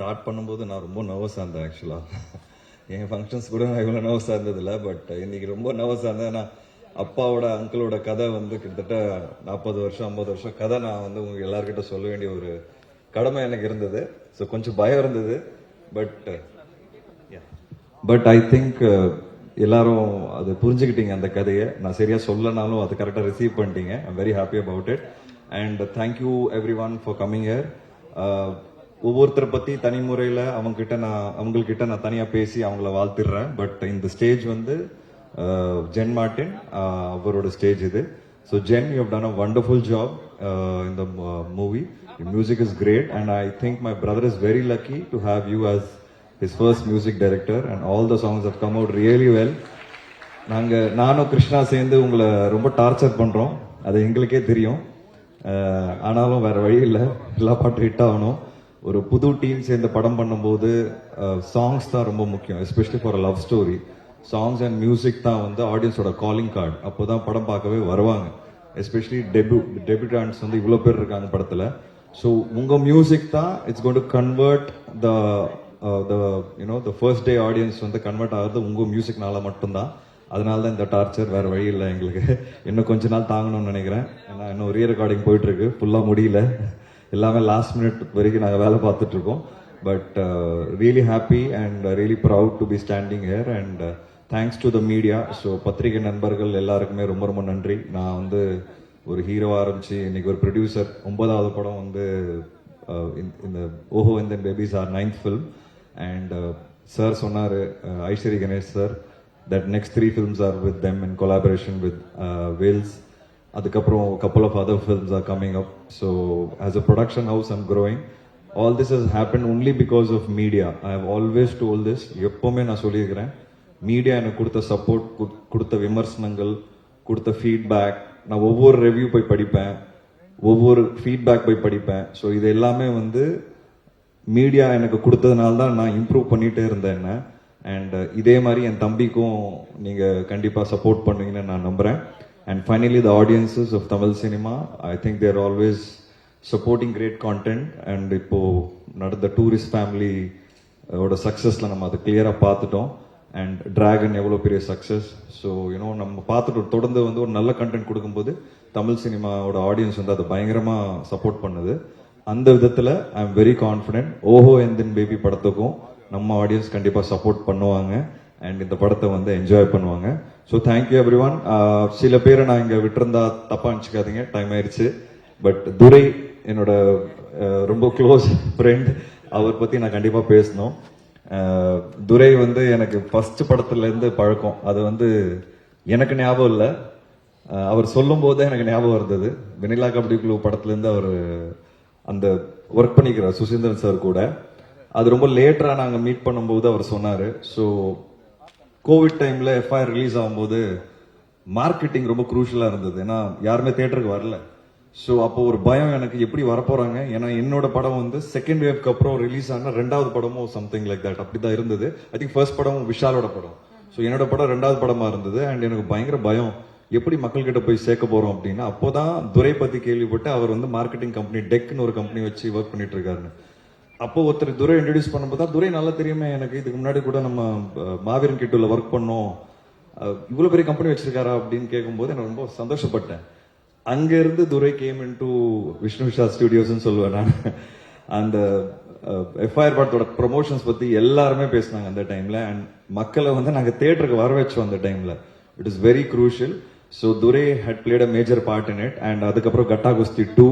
Start பண்ணும்போது நான் ரொம்ப நர்வஸாக இருந்தேன் ஆக்சுவலாக என் ஃபங்க்ஷன்ஸ் கூட நான் இவ்வளோ நர்வஸாக இருந்ததில்ல பட் இன்றைக்கி ரொம்ப நர்வஸாக இருந்தேன். ஏன்னா அப்பாவோட அங்கிளோட கதை வந்து கிட்டத்தட்ட நாற்பது வருஷம் ஐம்பது வருஷம் கதை நான் வந்து உங்களுக்கு எல்லாருக்கிட்ட சொல்ல வேண்டிய ஒரு கடமை எனக்கு இருந்தது. ஸோ கொஞ்சம் பயம் இருந்தது. பட் பட் ஐ திங்க் எல்லாரும் அது புரிஞ்சுக்கிட்டீங்க அந்த கதையை. நான் சரியாக சொல்லனாலும் அது கரெக்டாக ரிசீவ் பண்ணிட்டீங்க. I'm very happy about it and thank you everyone for coming here ஒவ்வொருத்தரை பத்தி தனி முறையில் அவங்க கிட்ட நான் அவங்கக்கிட்ட நான் தனியா பேசி அவங்கள வாழ்த்திடுறேன். பட் இந்த ஸ்டேஜ் வந்து uh, ஜென் மார்டின் uh, அவரோட ஸ்டேஜ் இது. So Jen you have done a wonderful job இந்த movie music is great and I think my brother is very lucky to have you as his first music director and all the songs have come out really well நாங்கள் நானும் கிருஷ்ணா சேர்ந்து உங்களை ரொம்ப torture பண்ணுறோம் அது எங்களுக்கே தெரியும். Uh, ஆனாலும் வேற வழி இல்லை. எல்லா பாட்டும் ஹிட் ஆகணும். ஒரு புது டீம் சேர்ந்து படம் பண்ணும்போது சாங்ஸ் தான் ரொம்ப முக்கியம் especially for love story songs and music தான் வந்து ஆடியன்ஸோட காலிங் கார்டு அப்போதான் படம் பார்க்கவே வருவாங்க. எஸ்பெஷலி டெபு டெபியூட்டான்ஸ் வந்து இவ்வளோ பேர் இருக்காங்க படத்தில். ஸோ உங்கள் மியூசிக் தான் it's gonna convert the the you know the first day audience வந்து கன்வெர்ட் ஆகிறது உங்கள் மியூசிக்னால மட்டும்தான். அதனால தான் இந்த டார்ச்சர் வேறு வழி இல்லை எங்களுக்கு. இன்னும் கொஞ்ச நாள் தாங்கணும்னு நினைக்கிறேன். ஏன்னா இன்னும் ரீ ரெக்கார்டிங் போயிட்டுருக்கு ஃபுல்லாக முடியல. எல்லாமே லாஸ்ட் மினிட் வரைக்கும் நாங்கள் வேலை பார்த்துட்டு இருக்கோம். But really happy and really proud to be standing here and thanks to the media so பத்திரிகை நண்பர்கள் எல்லாருக்குமே ரொம்ப ரொம்ப நன்றி. நான் வந்து ஒரு ஹீரோ ஆரம்பிச்சு இன்னைக்கு ஒரு ப்ரொடியூசர் ஒன்பதாவது படம் வந்து இந்த- இந்த ஓஹோ இந்த babies are ninth film and sir சொன்னார் Ishari Ganesh sir that next three films are with them in collaboration with Vels அதுக்கப்புறம் couple of other films are coming up so as a production house am growing all this has happen only because of media I have always told this எப்போவுமே நான் சொல்லியிருக்கிறேன். Media எனக்கு கொடுத்த support கொடுத்த விமர்சனங்கள் கொடுத்த feedback நான் ஒவ்வொரு ரிவ்யூ போய் படிப்பேன். ஒவ்வொரு ஃபீட்பேக் போய் படிப்பேன். ஸோ இது எல்லாமே வந்து மீடியா எனக்கு கொடுத்ததுனால தான் நான் இம்ப்ரூவ் பண்ணிகிட்டே இருந்தேன் என்ன. அண்ட் இதே மாதிரி என் தம்பிக்கும் நீங்கள் கண்டிப்பாக சப்போர்ட் பண்ணுவீங்கன்னு நான் நம்புகிறேன் and finally the audiences of Tamil cinema I think they're always supporting great content and இப்போது நடந்த டூரிஸ்ட் ஃபேமிலி ஓட சக்ஸஸில் நம்ம அதை கிளியரா பார்த்துட்டோம். அண்ட் ட்ராகன் எவ்வளோ பெரிய சக்ஸஸ் ஸோ யூனோ நம்ம பார்த்துட்டு தொடர்ந்து வந்து ஒரு நல்ல கண்டென்ட் கொடுக்கும்போது தமிழ் சினிமாவோட ஆடியன்ஸ் வந்து அதை பயங்கரமா சப்போர்ட் பண்ணுது. அந்த விதத்துல ஐ எம் வெரி கான்ஃபிடென்ட் ஓஹோ எந்தின் பேபி படத்துக்கும் நம்ம ஆடியன்ஸ் கண்டிப்பா சப்போர்ட் பண்ணுவாங்க. அண்ட் இந்த படத்தை வந்து என்ஜாய் பண்ணுவாங்க. ஸோ தேங்க்யூ எவ்ரி ஒன் சில பேரை நான் இங்கே விட்டுருந்தா தப்பாக நினச்சிக்காதீங்க. டைம் ஆயிடுச்சு பட் துரை என்னோட uh, ரொம்ப க்ளோஸ் ஃப்ரெண்ட் அவர் பற்றி நான் கண்டிப்பாக பேசணும். Uh, துரை வந்து எனக்கு ஃபர்ஸ்ட் படத்துலேருந்து பழக்கம். அது வந்து எனக்கு ஞாபகம் இல்லை. Uh, அவர் சொல்லும் போதே எனக்கு ஞாபகம் இருந்தது. வெனிலா கபடி குழு படத்துலேருந்து அவர் அந்த ஒர்க் பண்ணிக்கிறார் சுசீந்திரன் சார் கூட. அது ரொம்ப லேட்டராக நாங்கள் மீட் பண்ணும்போது அவர் சொன்னார். ஸோ கோவிட் டைமில் எஃப்ஐஆர் ரிலீஸ் ஆகும்போது மார்க்கெட்டிங் ரொம்ப குரூஷலா இருந்தது. ஏன்னா யாருமே தேட்டருக்கு வரல. ஸோ அப்போ ஒரு பயம் எனக்கு எப்படி வரப்போறாங்க? ஏன்னா என்னோட படம் வந்து செகண்ட் வேவ்க்கு அப்புறம் ரிலீஸ் ஆனால் ரெண்டாவது படமும் சம்திங் லைக் தட் அப்படிதான் இருந்தது. ஐ திங்க் ஃபர்ஸ்ட் படம் விஷாலோட படம். ஸோ என்னோட படம் ரெண்டாவது படமாக இருந்தது. அண்ட் எனக்கு பயங்கர பயம். எப்படி மக்கள்கிட்ட போய் சேர்க்க போகிறோம் அப்படின்னா அப்போதான் துரை பற்றி கேள்விப்பட்டு அவர் வந்து மார்க்கெட்டிங் கம்பெனி டெக்னு ஒரு கம்பெனி வச்சு ஒர்க் பண்ணிட்டு இருக்காருன்னு. அப்போ ஒருத்தர் துரை இன்ட்ரடியூஸ் பண்ணும்போது தான் துரை நல்லா தெரியுமே எனக்கு இதுக்கு முன்னாடி கூட நம்ம மாவீரன் கிட்டுல ஒர்க் பண்ணோம். இவ்வளோ பெரிய கம்பெனி வச்சிருக்காரா அப்படின்னு கேட்கும்போது எனக்கு ரொம்ப சந்தோஷப்பட்டேன். அங்கேருந்து Durai came in to Vishnu Vishal ஸ்டுடியோஸ்னு சொல்லுவேன் நான். அந்த எஃப்ஐஆர் படத்தோட ப்ரொமோஷன்ஸ் பற்றி எல்லாருமே பேசினாங்க அந்த டைம்ல அண்ட் மக்களை வந்து நாங்கள் தேட்டருக்கு வர வச்சோம் அந்த டைம்ல it is very crucial so Durai had played a major part in it and அதுக்கப்புறம் கட்டா குஸ்தி டூ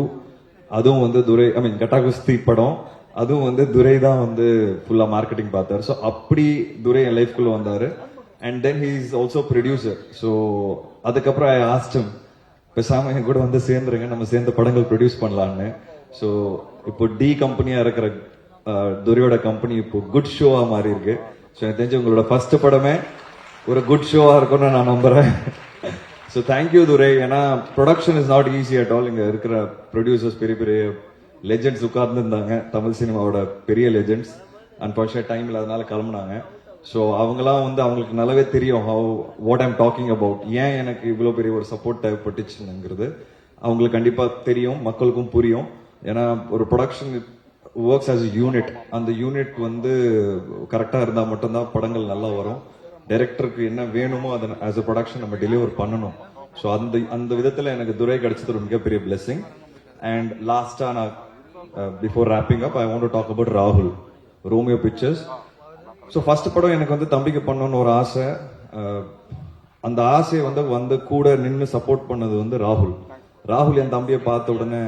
அதுவும் வந்து துரை ஐ மீன் கட்டா குஸ்தி படம். அதுவும் வந்து துரை தான் வந்து ஃபுல்லா மார்க்கெட்டிங் பார்த்தாரு. ஸோ அப்படி துரை என் லைஃப்குள்ள வந்தாரு. And then he is also producer so அதுக்கப்புறம் ஐ ஆஸ்டம் பெசாம என் கூட வந்து சேர்ந்துருங்க. நம்ம சேர்ந்து படங்கள் ப்ரொடியூஸ் பண்ணலான்னு ஸோ இப்போ டி கம்பெனியா இருக்கிற துரையோட கம்பெனி இப்போ குட் ஷோவா மாறி இருக்கு. ஸோ எனக்கு தெரிஞ்சு உங்களோட ஃபர்ஸ்ட் படமே ஒரு குட் ஷோவா இருக்கும்னு நான் நம்புறேன். So thank you Durai. ஏன்னா production is not easy at all இங்கே இருக்கிற ப்ரொடியூசர்ஸ் பெரிய பெரிய லெஜெண்ட்ஸ் உட்கார்ந்து இருந்தாங்க தமிழ் சினிமாவோட பெரிய லெஜெண்ட்ஸ் அன்பார்ச்சுனேட் டைம் இல்லாதனால கிளம்புனாங்க. ஸோ அவங்களாம் வந்து அவங்களுக்கு நல்லாவே தெரியும் how what I'm talking about ஏன் எனக்கு இவ்வளோ பெரிய ஒரு சப்போர்ட் தேவைப்பட்டுச்சுங்கிறது. அவங்களுக்கு கண்டிப்பாக தெரியும். மக்களுக்கும் புரியும். ஏன்னா ஒரு ப்ரொடக்ஷன் ஒர்க்ஸ் ஆஸ் யூனிட் அந்த யூனிட் வந்து கரெக்டாக இருந்தால் மட்டும்தான் படங்கள் நல்லா வரும். டைரக்டருக்கு என்ன வேணுமோ அதை ஆஸ் அ ப்ரொடக்ஷன் நம்ம டெலிவர் பண்ணணும். ஸோ அந்த அந்த விதத்தில் எனக்கு துரை கிடைச்சது ஒரு மிகப்பெரிய பிளெஸ்ஸிங் அண்ட் லாஸ்ட்டாக நான் before wrapping up I want to talk about ராகுல் ரோமியோ பிக்சர்ஸ் ஸோ ஃபர்ஸ்ட் படம் எனக்கு வந்து தம்பிக்கு பண்ணணும்னு ஒரு ஆசை. Uh, அந்த ஆசையை வந்து வந்து கூட நின்று சப்போர்ட் பண்ணது வந்து ராகுல் ராகுல் என் தம்பியை பார்த்த உடனே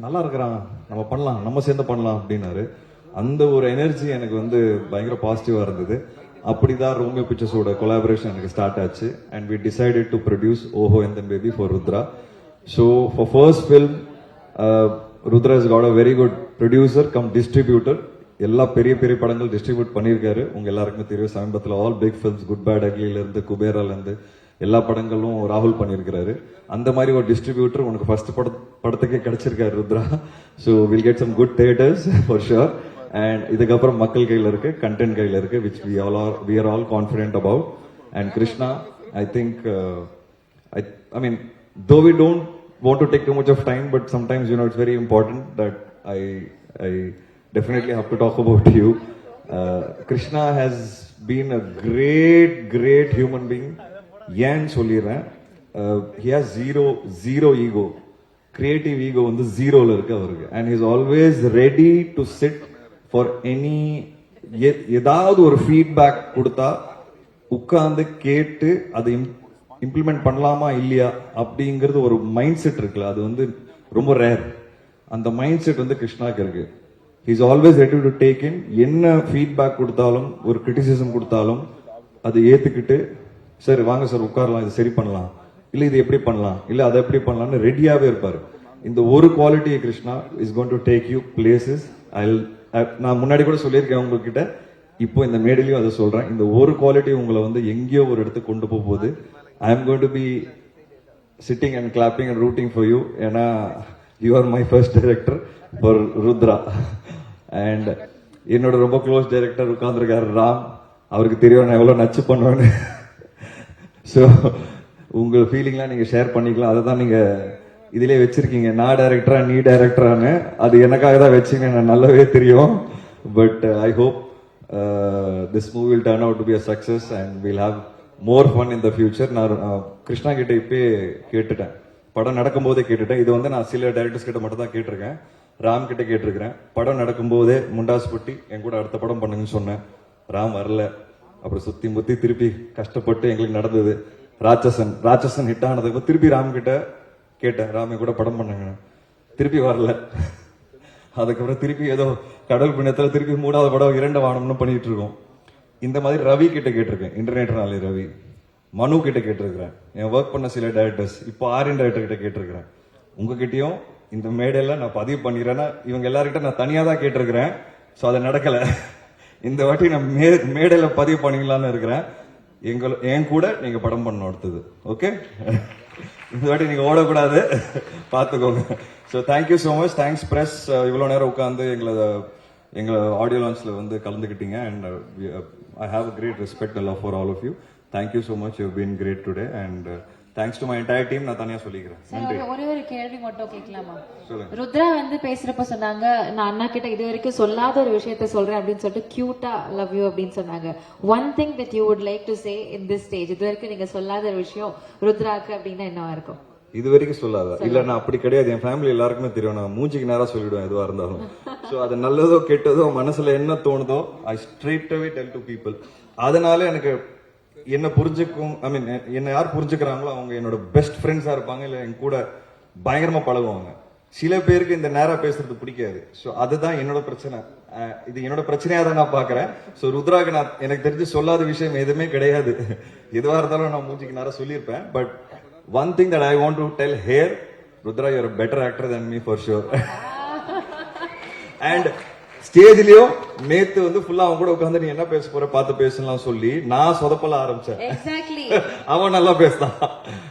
நல்லா இருக்கிறான் நம்ம பண்ணலாம் நம்ம சேர்ந்து பண்ணலாம் அப்படின்னாரு. அந்த ஒரு எனர்ஜி எனக்கு வந்து பயங்கர பாசிட்டிவாக இருந்தது. அப்படிதான் ரோமியோ பிக்சர்ஸோட கொலாபரேஷன் எனக்கு ஸ்டார்ட் ஆச்சு. And we decided to produce Oho Enn baby for Rudra so for first film Rudra is got a very good producer cum distributor எல்லா பெரிய பெரிய படங்கள் டிஸ்ட்ரிபியூட் பண்ணியிருக்காரு. உங்க எல்லாருக்குமே தெரியும் சமீபத்தில் all big films good bad அக்லில குபேராலேருந்து எல்லா படங்களும் ராகுல் பண்ணியிருக்கிறாரு. அந்த மாதிரி ஒரு டிஸ்ட்ரிபியூட்டர் உனக்கு ஃபர்ஸ்ட் பட படத்துக்கே கிடைச்சிருக்காரு Rudra. So will get some good theatres for sure and இதுக்கப்புறம் மக்கள் கையில் இருக்கு கண்டென்ட் கையில் இருக்கு which we all are we are all confident about and Krishna I think I I mean though we don't want to take too much of time, but sometimes you know it's very important that I I definitely have to talk about you. Uh, Krishna has been a great, great human being. ஏன்னு சொல்லிடுறேன் he has zero zero ego creative ego வந்து ஜீரோல இருக்கு அவருக்கு and is always ready to sit for any ஏதாவது ஒரு feedback கொடுத்தா உட்காந்து கேட்டு அதை இம்ப்ளிமெண்ட் பண்ணலாமா இல்லையா அப்படிங்கிறது ஒரு மைண்ட் செட் இருக்குல்ல. அது வந்து ரொம்ப ரேர் அந்த மைண்ட் செட் வந்து கிருஷ்ணாக்கு இருக்கு. Is always ready to take in என்ன ஃபீட்பேக் கொடுத்தாலும் ஒரு கிரிட்டிசிசம் கொடுத்தாலும் அதை ஏற்றுக்கிட்டு சரி வாங்க சார் உட்காரலாம் இது சரி பண்ணலாம். இல்லை இது எப்படி பண்ணலாம்? இல்லை அதை எப்படி பண்ணலாம்னு ரெடியாகவே இருப்பார். இந்த ஒரு quality Krishna is going to take you places I நான் முன்னாடி கூட சொல்லியிருக்கேன் உங்ககிட்ட. இப்போ இந்த மேடையிலையும் அதை சொல்கிறேன் இந்த ஒரு குவாலிட்டி உங்களை வந்து எங்கேயோ ஒரு இடத்துக்கு கொண்டு போக போகுது. I am going to be sitting and clapping and rooting for you ஏன்னா you are my first director for Rudra and என்னோட ரொம்ப க்ளோஸ் டைரக்டர் உட்கார்ந்துருக்காரு ராம். அவருக்கு தெரியும் நான் எவ்வளோ நச்சு பண்ணுவேன்னு. ஸோ உங்கள் ஃபீலிங்லாம் நீங்கள் ஷேர் பண்ணிக்கலாம். அதை தான் நீங்கள் இதிலே வச்சுருக்கீங்க. நான் டைரக்டரா நீ டைரக்டரான்னு அது எனக்காக தான் வச்சுங்க நான் நல்லாவே தெரியும். But I hope this movie will turn out to be a success and will have more fun in the future நான் கிருஷ்ணா கிட்ட இப்பயே கேட்டுட்டேன். படம் நடக்கும்போதே கேட்டுட்டேன். இது வந்து நான் சில டைரக்டர்ஸ் கிட்ட மட்டும் தான் கேட்டிருக்கேன். ராம் கிட்ட கேட்டிருக்கிறேன். படம் நடக்கும்போதே முண்டாஸ் புட்டி என் கூட அடுத்த படம் பண்ணுங்கன்னு சொன்னேன். ராம் வரல. அப்புறம் சுத்தி முத்தி திருப்பி கஷ்டப்பட்டு எங்களுக்கு நடந்தது. ராட்சசன் ராட்சசன் ஹிட் ஆனதுக்கு திருப்பி ராம் கிட்ட கேட்டேன். ராம் கூட படம் பண்ணுங்க திருப்பி வரல. அதுக்கப்புறம் திருப்பி ஏதோ கடல் பிணத்துல திருப்பி மூணாவது படம் இரண்டு வானம்னு பண்ணிட்டு இருக்கோம். இந்த மாதிரி ரவி கிட்ட கேட்டிருக்கேன் இன்டர்நெட் நாளை ரவி. மனு கிட்ட கேட்டிருக்கிறேன். என் ஒர்க் பண்ண சில டைரக்டர்ஸ் இப்போ ஆரியன் டேரக்டர் கிட்ட கேட்டிருக்கிறேன். உங்ககிட்டயும் இந்த மேடையில் நான் பதிவு பண்ணிடுறேன்னா இவங்க எல்லார்கிட்ட நான் தனியாக தான் கேட்டிருக்கிறேன். ஸோ அது நடக்கலை. இந்த வாட்டி நான் மே மேடையில் பதிவு பண்ணிக்கலான்னு இருக்கிறேன். எங்கள் என் கூட நீங்கள் படம் பண்ணணும் அடுத்தது. ஓகே இந்த வாட்டி நீங்கள் ஓடக்கூடாது. பார்த்துக்கோங்க so thank you so much thanks press இவ்வளோ நேரம் உட்காந்து எங்களை எங்களை ஆடியோ லான்ஸில் வந்து கலந்துக்கிட்டீங்க. And I have great respect love for all of you thank you so much you been great today and thanks to my entire team நான் தனியாக சொல்லிக்கிறேன். சார் ஒரு ஒரே கேள்வி மட்டும் கேட்கலாமா? ருத்ரா வந்து பேசுறப்ப சொன்னாங்க நான் அண்ணா கிட்ட இது வரைக்கும் சொல்லாத ஒரு விஷயத்த சொல்றேன் அப்படின்னு சொல்லிட்டு கியூட்டா லவ் யூ அப்படின்னு சொன்னாங்க. One thing that you would like to say in this stage இது வரைக்கும் நீங்க சொல்லாத ஒரு விஷயம் ருத்ராக்கு அப்படின்னா என்னவா இருக்கும்? இது வரைக்கும் சொல்லாத இல்ல நான் அப்படி கிடையாது. என் ஃபேமிலி எல்லாருக்குமே தெரியும். நான் மூஞ்சிக்கு நேரா சொல்லிடுவேன் எதுவா இருந்தாலும். சோ அது நல்லதோ கெட்டதோ மனசுல என்ன தோணுதோ I straight away tell to people அதனால எனக்கு என்ன புரிஞ்சுக்கும் ஐ மீன் என்ன யார் புரிஞ்சுக்கிறாங்களோ அவங்க என்னோட பெஸ்ட் ஃப்ரெண்ட்ஸா இருப்பாங்க இல்ல என் கூட பயங்கரமா பழகுவாங்க. சில பேருக்கு இந்த நேரா பேசுறது பிடிக்காது. சோ அதுதான் என்னோட பிரச்சனை. இது என்னோட பிரச்சனையா தான் நான் பாக்குறேன். சோ ருத்ராக்கு நான் எனக்கு தெரிஞ்சு சொல்லாத விஷயம் எதுவுமே கிடையாது. எதுவா இருந்தாலும் நான் மூஞ்சிக்கு நேரம் சொல்லியிருப்பேன். But one thing that I want to tell her Rudra your better actor than me for sure and ஸ்டேஜ்லயும் நேத்து வந்து ஃபுல்லா அவன் கூட உட்காந்து நீ என்ன பேச போற பார்த்து பேசலாம் சொல்லி நான் சொதப்பல ஆரம்பிச்சேன். அவன் நல்லா பேசினான்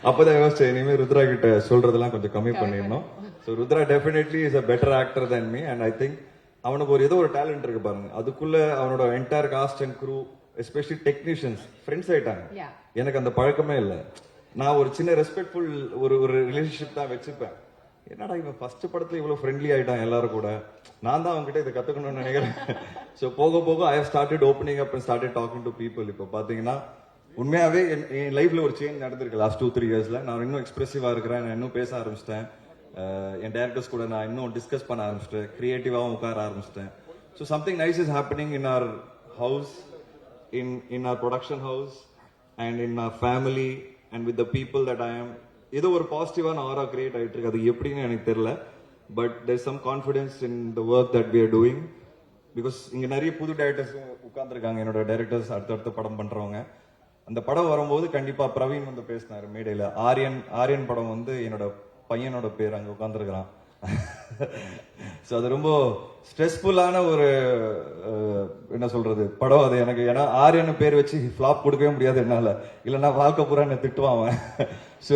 அப்பதான் யோசிச்சேன் இனிமே ருத்ரா கிட்ட சொல்றதெல்லாம் கொஞ்சம் கம்மி பண்ணிடணும். So Rudra definitely is a better actor than me and I think அவனுக்கு ஒரு ஏதோ ஒரு டேலண்ட் இருக்கு பாருங்க. அதுக்குள்ள அவனோட entire cast and crew especially technicians friends ஆயிட்டாங்க. Yeah. எனக்கு அந்த பழக்கமே இல்லை. நான் ஒரு சின்ன ரெஸ்பெக்ட்ஃபுல் ஒரு ஒரு ரிலேஷன்ஷிப் தான் வச்சுப்பேன். என்னடா இவன் ஃபர்ஸ்ட் படத்துல இவ்வளவு ஃப்ரெண்ட்லி ஆயிட்டான் எல்லாரும் கூட. நான் தான் அவங்ககிட்ட இதை கத்துக்கணும்னு நினைக்கிறேன். ஸோ போக போக I have started opening up started talking to people இப்போ பாத்தீங்கன்னா உண்மையாவே என் என் லைஃப்ல ஒரு சேஞ்ச் நடந்திருக்கு லாஸ்ட் டூ த்ரீ இயர்ஸ்ல நான் இன்னும் எக்ஸ்பிரசிவா இருக்கிறேன். நான் இன்னும் பேச ஆரம்பிச்சிட்டேன். என் டேரக்டர்ஸ் கூட நான் இன்னும் டிஸ்கஸ் பண்ண ஆரம்பிச்சிட்டேன். கிரியேட்டிவாகவும் உட்கார ஆரம்பிச்சிட்டேன். So something nice is happening in our house in in our production house and in our family and with the people that I ஏதோ ஒரு பாசிட்டிவான ஆரா கிரியேட் ஆகிட்டு இருக்கு. அது எப்படின்னு எனக்கு தெரியல. But there some confidence in the work that we are doing because இங்கே நிறைய புது டைரக்டர்ஸ் உட்காந்துருக்காங்க என்னோட டைரக்டர்ஸ் அடுத்தடுத்த படம் பண்ணுறவங்க அந்த படம் வரும்போது கண்டிப்பாக பிரவீன் வந்து பேசினாரு மேடையில். ஆரியன் ஆரியன் படம் வந்து என்னோட பையனோட பேர் அங்கே உட்காந்துருக்கிறான் ஸோ அது ரொம்ப ஸ்ட்ரெஸ்ஃபுல்லான ஒரு என்ன சொல்றது படம் அது எனக்கு. ஏன்னா ஆரியன் பேர் வச்சு ஃப்ளாப் கொடுக்கவே முடியாது என்னால. இல்லைன்னா வாழ்க்கை பூரா என்ன திட்டுவான் அவன். ஸோ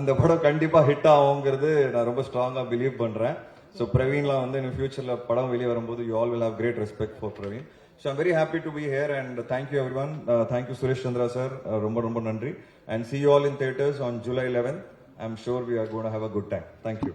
அந்த படம் கண்டிப்பாக ஹிட் ஆகுங்கிறது நான் ரொம்ப ஸ்ட்ராங்கா பிலீவ் பண்றேன். ஸோ பிரவீன்லாம் வந்து இன் ஃபியூச்சரில் படம் வெளியே வரும்போது you all will have great respect for Praveen. So I'm very happy to be here and thank you everyone thank you Suresh Chandra sir ரொம்ப ரொம்ப நன்றி. And see you all in theatres on July eleven I am sure we are gonna have a good time thank you